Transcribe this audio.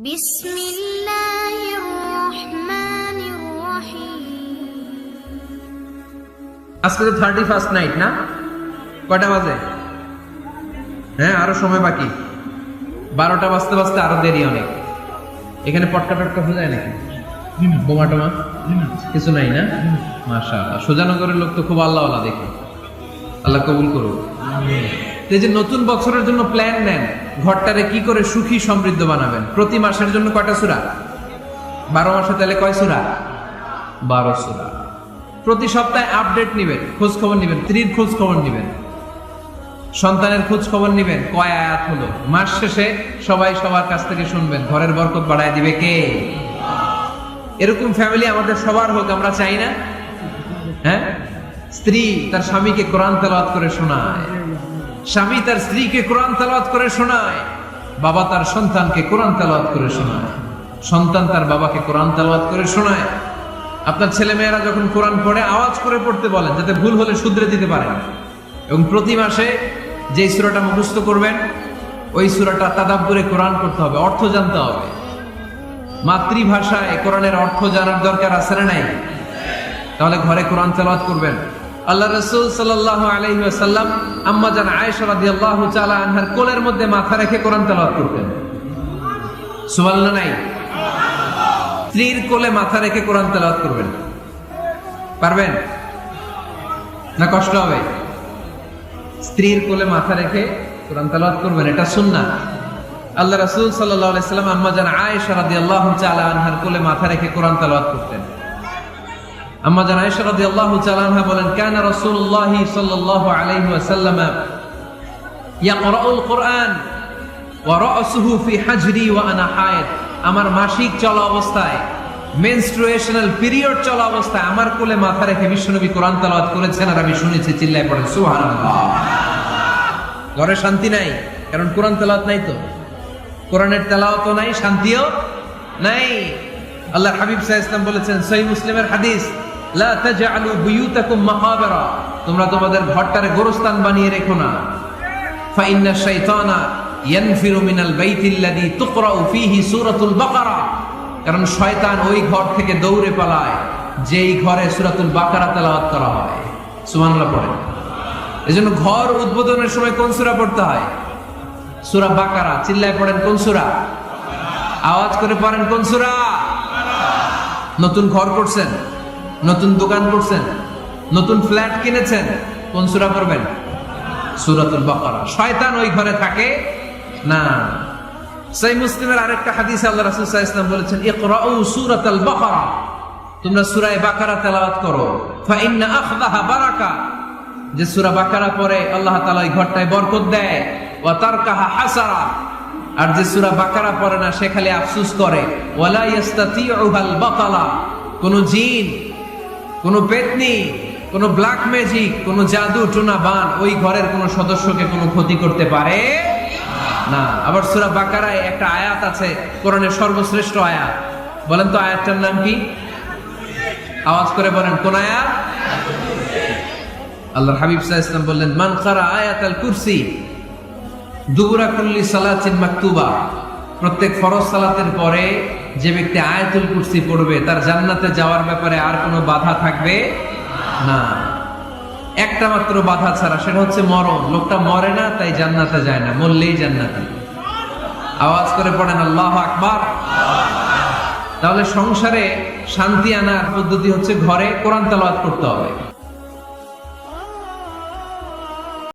بسم الله الرحمن الرحيم আজকে তো thirty first night না কয়টা বাজে হ্যাঁ আরো সময় বাকি বারোটা বাজতে বাজতে আরো দেরি অনেক এখানে পটকা টটকা হয়ে যায় নাকি বোমা টোমা কিছু নাই না মাশা সোজানগরের লোক তো খুব আল্লাহ আল্লাহ দেখে আল্লাহ কবুল করুক তো এই যে নতুন বছরের জন্য প্ল্যান নেন ঘরটারে কি করে সুখী সমৃদ্ধ বানাবেন? প্রতি মাসের জন্য কয়টা সুরা? বারো মাসে তাহলে কয় সুরা? বারো সুরা। প্রতি সপ্তাহে আপডেট নিবেন খোঁজ খবর নিবেন, স্ত্রীর খোঁজ খবর নিবেন, সন্তানের খোঁজ খবর নিবেন, কয় আয়াত হলো? মাস শেষে সবাই সবার কাছ থেকে শুনবেন, ঘরের বরকত বাড়ায় দিবে কে? এরকম ফ্যামিলি আমাদের সবার হোক, আমরা চাই না? হ্যাঁ? স্ত্রী তার স্বামীকে কোরআন তেলাওয়াত করে শোনায়। স্বামী তার স্ত্রীকে কোরআন তেলাওয়াত করে শোনায়, বাবা তার সন্তানকে কোরআন তেলাওয়াত করে শোনায়। সন্তান তার বাবাকে কোরআন তেলাওয়াত করে শোনায়। আপনার ছেলে মেয়েরা যখন কোরআন পড়ে, আওয়াজ করে পড়তে বলেন, যাতে ভুল হলে শুধরে দিতে পারেন। এবং প্রতি মাসে যে সুরাটা মুখস্থ করবেন, ওই সুরাটা তাদাব্বুরে কোরআন করতে হবে, অর্থ জানতে হবে। মাতৃভাষায় কোরআনের অর্থ জানার দরকার আছে না নাই? তাহলে ঘরে কোরআন তেলাওয়াত করবেন। আল্লাহ রসুল সাল্লাল্লাহু আলাইহি আসাল্লাম আম্মা জান আয়েশা রাদিয়াল্লাহু তাআলা আনহার কোলের মধ্যে মাথা রেখে কোরআন তেলাওয়াত করতেন। সুবহানাল্লাহ নাই? স্ত্রীর কোলে মাথা রেখে কোরআন তেলাওয়াত করবেন। পারবেন? না কষ্ট হবে? স্ত্রীর কোলে মাথা রেখে কোরআন তেলাওয়াত করবেন, এটা সুন্নাহ। আল্লাহ রাসূল সাল্লাল্লাহু আলাইহি সাল্লাম আম্মা জান আয়েশা রাদিয়াল্লাহু তাআলা আনহার কোলে মাথা রেখে কোরআন তেলাওয়াত করতেন। জান আয়েশা রাদিয়াল্লাহু বলেন, কানা সাল্লাল্লাহু আলাইহি ওয়াসাল্লাম ইয়াকরাউল ওয়া রাসুহু ফি হাজরি ওয়া আনা আমার মাসিক চলা অবস্থায় মেনস্ট্রুয়েশনাল পিরিয়ড চলা অবস্থায় আমার কোলে মাথা রেখে বিশ্বনবী কোরআন তেলাওয়াত করেছেন আর আমি শুনেছি, চিল্লায় পড়েন, সুবহানাল্লাহ। ঘরে শান্তি নাই, কারণ কোরআন তেলাওয়াত নাই তো। কোরআনের তেলাওয়াত নাই, শান্তিও নাই। আল্লাহ হাবিব সাহেব ইসলাম বলেছেন সহি মুসলিমের হাদিস তোমরা তোমাদের ঘরটারে গোরস্থান বানিয়ে রেখো না। ফাইন্না শাইতানা ইয়ানফিরু মিনাল বাইতিল্লাযী বাকারা। কারণ শয়তান ওই ঘর থেকে দৌড়ে পালায়, যেই ঘরে সূরাতুল বাকারা তেলাওয়াত করা হয়। সুবহানাল্লাহ পড়ে এজন্য ঘর উদ্বোধনের সময় কোন সূরা পড়তে হয়? সূরা বাকারা। চিল্লায় পড়েন কোন সূরা? আওয়াজ করে পড়েন কোন সূরা? নতুন ঘর করছেন? নতুন দোকান করছেন, নতুন ফ্ল্যাট কিনেছেন, কোন সুরা পড়বেন? সূরাতুল বাকারা। শয়তান ওই ঘরে থাকে? না। সেই মুসলিমের আরেকটা হাদিসে আল্লাহ রাসূল ওয়াসাল্লাম বলেছেন, ইকরাউ সূরাতাল বাকারা। তোমরা সূরা বাকারা তেলাওয়াত করো। ফা ইন্না বারাকা। যে সূরা বাকারা পড়ে, আল্লাহ তাআলা ওই ঘরটায় বরকত দেয়। ওয়া তারকাহা হাসারা। আর যে সূরা বাকারা পড়ে না, সে খালি আফসোস করে। ওয়ালা ইয়াস্তাতিউহাল বাতালা। কোন জিন কোন পেতনি, কোনো ব্ল্যাক ম্যাজিক কোনো জাদু টোনা বান ওই ঘরের কোনো সদস্যকে কোনো ক্ষতি করতে পারে? না। আবার সুরা বাকারায় একটা আয়াত আছে, কোরআনের সর্বশ্রেষ্ঠ আয়াত। বলেন তো আয়াতটার নাম কি? আওয়াজ করে বলেন, কোন আয়াত? আল্লাহর হাবিব আলাইহি ওয়াসাল্লাম বললেন, মান কারা আয়াতাল কুরসি, দুবুরা কুল্লি সালাতিন মাকতুবা। প্রত্যেক ফরজ সালাতের পরে যে ব্যক্তি আয়াতুল কুরসি পড়বে, তার জান্নাতে যাওয়ার ব্যাপারে আর কোনো বাধা থাকবে না। একটা মাত্র বাধা ছাড়া, সেটা হচ্ছে মরণ। লোকটা মরে না, তাই জান্নাতে যায় না, মরলেই জান্নাতে। আওয়াজ করে পড়েন, আল্লাহ আকবার। তাহলে সংসারে শান্তি আনার পদ্ধতি হচ্ছে ঘরে কোরআন তেলাওয়াত করতে হবে।